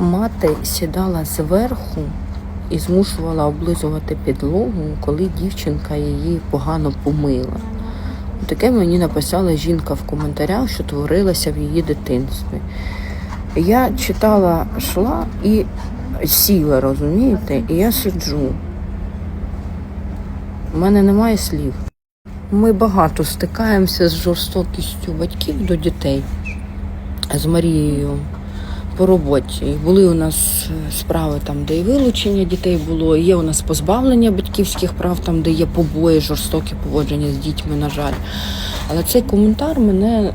Мати сідала зверху і змушувала облизувати підлогу, коли дівчинка її погано помила. Таке мені написала жінка в коментарях, що творилося в її дитинстві. Я читала шла і сіла, розумієте, і я сиджу. У мене немає слів. Ми багато стикаємося з жорстокістю батьків до дітей з Марією по роботі. І були у нас е, справи там, де і вилучення дітей було, є у нас позбавлення батьківських прав, там, де є побої, жорстокі поводження з дітьми, на жаль. Але цей коментар мене,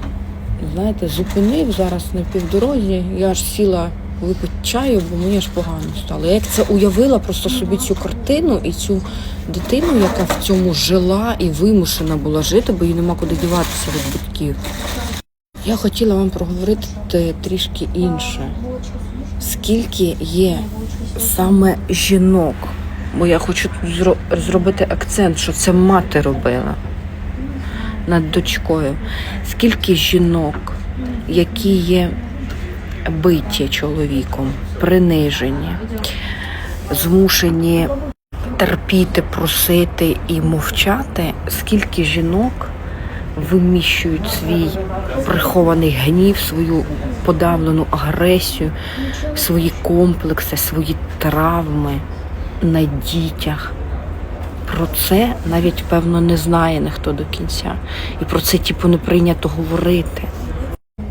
знаєте, зупинив зараз на півдорозі. Я аж сіла випити чаю, бо мені аж погано стало. Я як це уявила просто собі цю картину і цю дитину, яка в цьому жила і вимушена була жити, бо їй нема куди діватися від батьків. Я хотіла вам проговорити трішки інше. Скільки є саме жінок, бо я хочу зро- зробити акцент, що це мати робила над дочкою. Скільки жінок, які є биті чоловіком, принижені, змушені терпіти, просити і мовчати, скільки жінок виміщують свій прихований гнів, свою подавлену агресію, свої комплекси, свої травми на дітях. Про це навіть певно не знає ніхто до кінця. І про це типу не прийнято говорити.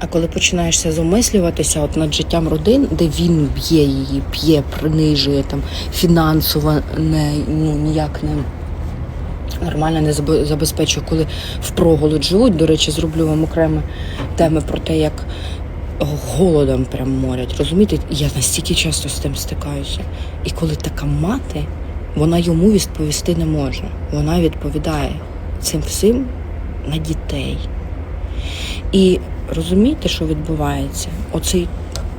А коли починаєшся замислюватися от над життям родин, де він б'є її, п'є, принижує там фінансово не ну ніяк не нормально не забе- забезпечує, коли впроголодь живуть. До речі, зроблю вам окремі теми про те, як голодом прям морять. Розумієте, я настільки часто з тим стикаюся. І коли така мати, вона йому відповісти не може. Вона відповідає цим всім на дітей. І розумієте, що відбувається? Оцей,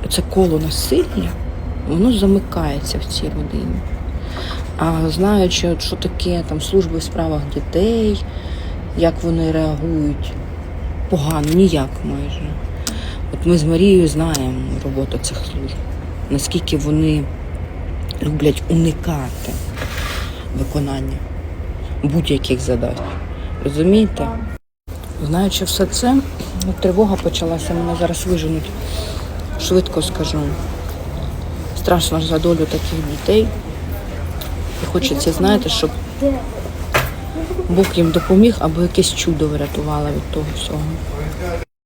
оце коло насилля, воно замикається в цій родині. А знаючи, що таке там служби в справах дітей, як вони реагують погано, ніяк майже. От ми з Марією знаємо роботу цих служб, наскільки вони люблять уникати виконання будь-яких задач. Розумієте? Знаючи все це, от тривога почалася, мене зараз виженуть. Швидко скажу. Страшно за долю таких дітей. Хочеться, знаєте, щоб Бог їм допоміг або якесь чудо врятувало від того всього.